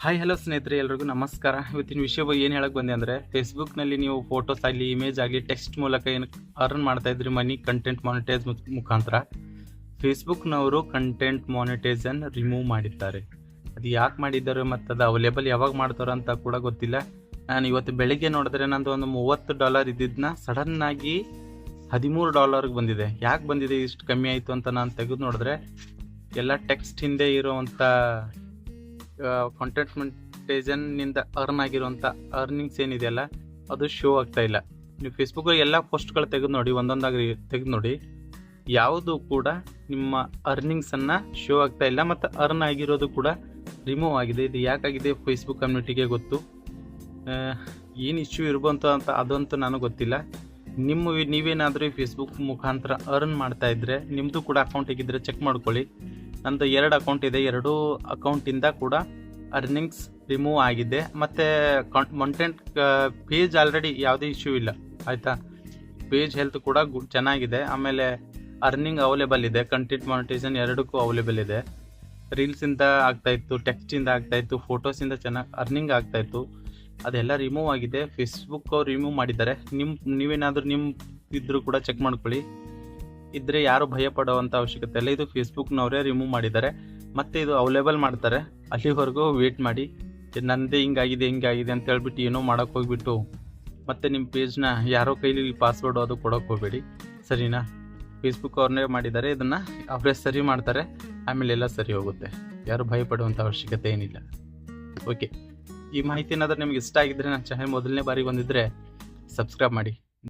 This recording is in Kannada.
ಹಾಯ್ ಹಲೋ ಸ್ನೇಹಿತರೆ, ಎಲ್ರಿಗೂ ನಮಸ್ಕಾರ. ಇವತ್ತಿನ ವಿಷಯ ಏನು ಹೇಳಕ್ಕೆ ಬಂದೆ ಅಂದರೆ ಫೇಸ್ಬುಕ್ನಲ್ಲಿ ನೀವು ಫೋಟೋಸ್ ಆಗಲಿ ಇಮೇಜ್ ಆಗಲಿ ಟೆಕ್ಸ್ಟ್ ಮೂಲಕ ಏನು ಅರ್ನ್ ಮಾಡ್ತಾ ಇದ್ರಿ ಮನಿ ಕಂಟೆಂಟ್ ಮಾನಿಟೈಸ್ ಮುಖಾಂತರ ಫೇಸ್ಬುಕ್ನವರು ಕಂಟೆಂಟ್ ಮಾನಿಟೈಸನ್ ರಿಮೂವ್ ಮಾಡಿದ್ದಾರೆ. ಅದು ಯಾಕೆ ಮಾಡಿದ್ದಾರೆ ಮತ್ತು ಅದು ಅವೈಲೇಬಲ್ ಯಾವಾಗ ಮಾಡ್ತಾರೋ ಅಂತ ಕೂಡ ಗೊತ್ತಿಲ್ಲ. ನಾನು ಇವತ್ತು ಬೆಳಿಗ್ಗೆ ನೋಡಿದ್ರೆ ನಂದು ಒಂದು ಮೂವತ್ತು ಡಾಲರ್ ಇದ್ದಿದ್ದನ್ನ ಸಡನ್ನಾಗಿ ಹದಿಮೂರು ಡಾಲರ್ಗೆ ಬಂದಿದೆ. ಯಾಕೆ ಬಂದಿದೆ, ಇಷ್ಟು ಕಮ್ಮಿ ಆಯಿತು ಅಂತ ನಾನು ತೆಗೆದು ನೋಡಿದ್ರೆ, ಎಲ್ಲ ಟೆಕ್ಸ್ಟ್ ಹಿಂದೆ ಇರುವಂಥ ಕಾಂಟೆಂಟ್ನಿಂದ ಅರ್ನ್ ಆಗಿರುವಂಥ ಅರ್ನಿಂಗ್ಸ್ ಏನಿದೆಯಲ್ಲ ಅದು ಶೋ ಆಗ್ತಾ ಇಲ್ಲ. ನೀವು ಫೇಸ್ಬುಕ್ ಎಲ್ಲ ಪೋಸ್ಟ್ಗಳು ತೆಗೆದು ನೋಡಿ ಒಂದೊಂದಾಗಿ ತೆಗೆದು ನೋಡಿ, ಯಾವುದು ಕೂಡ ನಿಮ್ಮ ಅರ್ನಿಂಗ್ಸನ್ನು ಶೋ ಆಗ್ತಾ ಇಲ್ಲ ಮತ್ತು ಅರ್ನ್ ಆಗಿರೋದು ಕೂಡ ರಿಮೂವ್ ಆಗಿದೆ. ಇದು ಯಾಕಾಗಿದೆ ಫೇಸ್ಬುಕ್ ಕಮ್ಯುನಿಟಿಗೆ ಗೊತ್ತು. ಏನು ಇಶ್ಯೂ ಇರ್ಬೋದು ಅಂತ ಅದಂತೂ ನನಗೆ ಗೊತ್ತಿಲ್ಲ. ನಿಮ್ಮ ನೀವೇನಾದರೂ ಫೇಸ್ಬುಕ್ ಮುಖಾಂತರ ಅರ್ನ್ ಮಾಡ್ತಾ ನಿಮ್ಮದು ಕೂಡ ಅಕೌಂಟ್ ಹೇಗಿದ್ರೆ ಚೆಕ್ ಮಾಡ್ಕೊಳ್ಳಿ. ನಂದು ಎರಡು ಅಕೌಂಟ್ ಇದೆ, ಎರಡೂ ಅಕೌಂಟಿಂದ ಕೂಡ ಅರ್ನಿಂಗ್ಸ್ ರಿಮೂವ್ ಆಗಿದೆ. ಮತ್ತು ಕಂಟೆಂಟ್ ಪೇಜ್ ಆಲ್ರೆಡಿ ಯಾವುದೇ ಇಶ್ಯೂ ಇಲ್ಲ, ಆಯಿತಾ? ಪೇಜ್ ಹೆಲ್ತ್ ಕೂಡ ಚೆನ್ನಾಗಿದೆ. ಆಮೇಲೆ ಅರ್ನಿಂಗ್ ಅವೈಲೇಬಲ್ ಇದೆ ಕಂಟೆಂಟ್ ಮಾನಿಟೈಸೇಷನ್ ಎರಡಕ್ಕೂ ಅವೈಲೇಬಲ್ ಇದೆ. ರೀಲ್ಸಿಂದ ಆಗ್ತಾಯಿತ್ತು ಟೆಕ್ಸ್ಟಿಂದ ಆಗ್ತಾಯಿತ್ತು ಫೋಟೋಸಿಂದ ಚೆನ್ನಾಗಿ ಅರ್ನಿಂಗ್ ಆಗ್ತಾಯಿತ್ತು ಅದೆಲ್ಲ ರಿಮೂವ್ ಆಗಿದೆ. ಫೇಸ್ಬುಕ್ ಅವ್ರು ರಿಮೂವ್ ಮಾಡಿದ್ದಾರೆ. ನಿಮ್ಮ ನೀವೇನಾದರೂ ನಿಮ್ಮ ಇದ್ದರೂ ಕೂಡ ಚೆಕ್ ಮಾಡ್ಕೊಳ್ಳಿ. ಇದ್ರೆ ಯಾರು ಭಯ ಪಡುವಂಥ ಅವಶ್ಯಕತೆ ಇಲ್ಲ. ಇದು ಫೇಸ್ಬುಕ್ನವರೇ ರಿಮೂವ್ ಮಾಡಿದ್ದಾರೆ. ಮತ್ತೆ ಇದು ಅವೈಲೇಬಲ್ ಮಾಡ್ತಾರೆ. ಅಲ್ಲಿವರೆಗೂ ವೇಟ್ ಮಾಡಿ. ನಂದೇ ಹಿಂಗಾಗಿದೆ ಹಿಂಗಾಗಿದೆ ಅಂತ ಹೇಳ್ಬಿಟ್ಟು ಏನೋ ಮಾಡೋಕೆ ಹೋಗ್ಬಿಟ್ಟು ಮತ್ತೆ ನಿಮ್ಮ ಪೇಜ್ನ ಯಾರೋ ಕೈಲಿ ಪಾಸ್ವರ್ಡು ಅದು ಕೊಡೋಕೆ ಹೋಗಬೇಡಿ. ಸರಿನಾ? ಫೇಸ್ಬುಕ್ ಅವ್ರನ್ನೇ ಮಾಡಿದ್ದಾರೆ. ಇದನ್ನು ಅವರೇ ಸರಿ ಮಾಡ್ತಾರೆ. ಆಮೇಲೆ ಎಲ್ಲ ಸರಿ ಹೋಗುತ್ತೆ. ಯಾರು ಭಯ ಪಡುವಂಥ ಅವಶ್ಯಕತೆ ಏನಿಲ್ಲ. ಓಕೆ ಈ ಮಾಹಿತಿ ಏನಾದರೂ ನಿಮ್ಗೆ ಇಷ್ಟ ಆಗಿದ್ರೆ ನನ್ನ ಚಾನಲ್ ಮೊದಲನೇ ಬಾರಿ ಬಂದಿದ್ದರೆ ಸಬ್ಸ್ಕ್ರೈಬ್ ಮಾಡಿ.